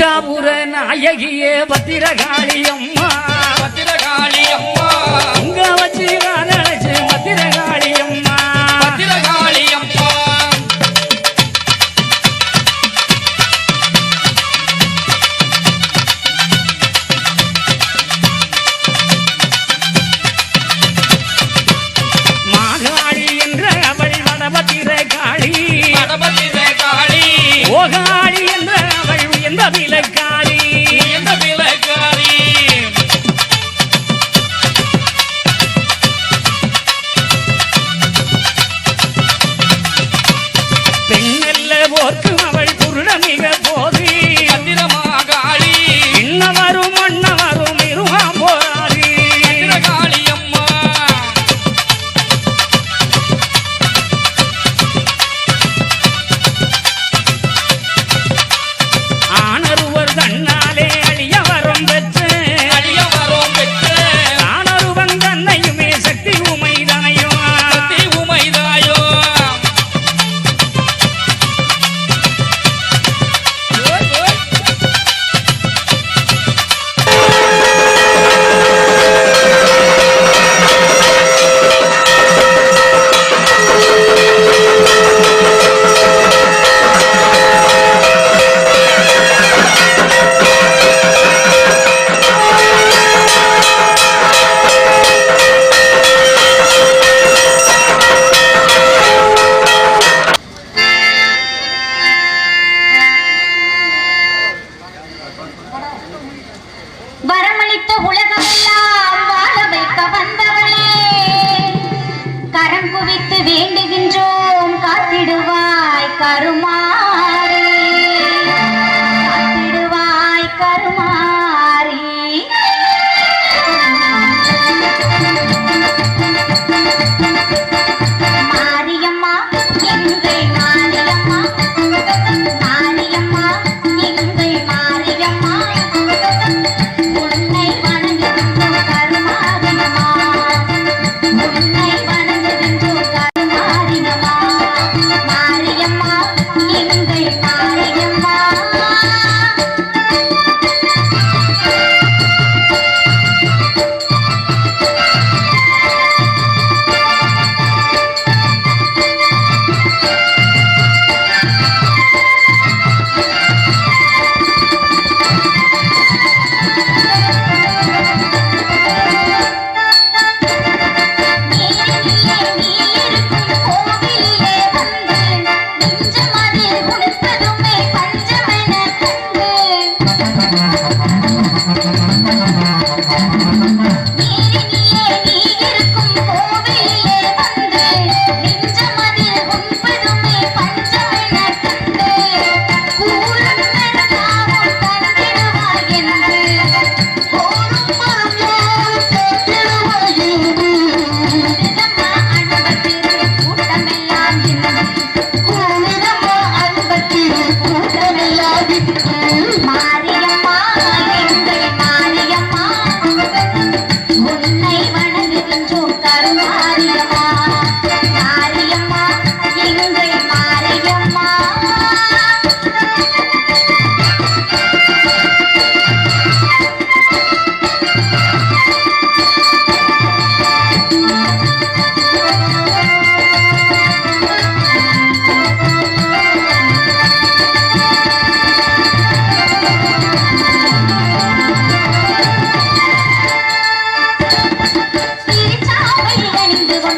தாபுர நாயகியே பத்திரகாளி அம்மா. பத்திரகாளி அம்மா. மிக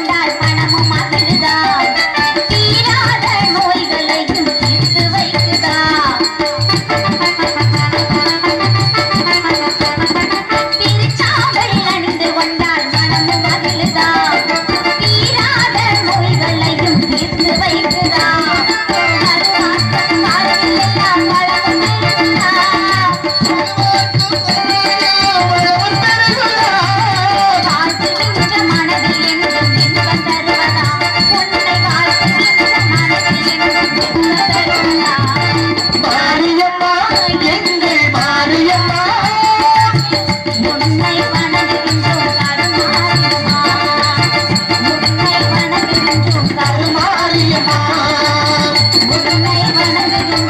அணிந்து கொண்டால் பணமும் திருவண்ணை வணங்குகிறேன்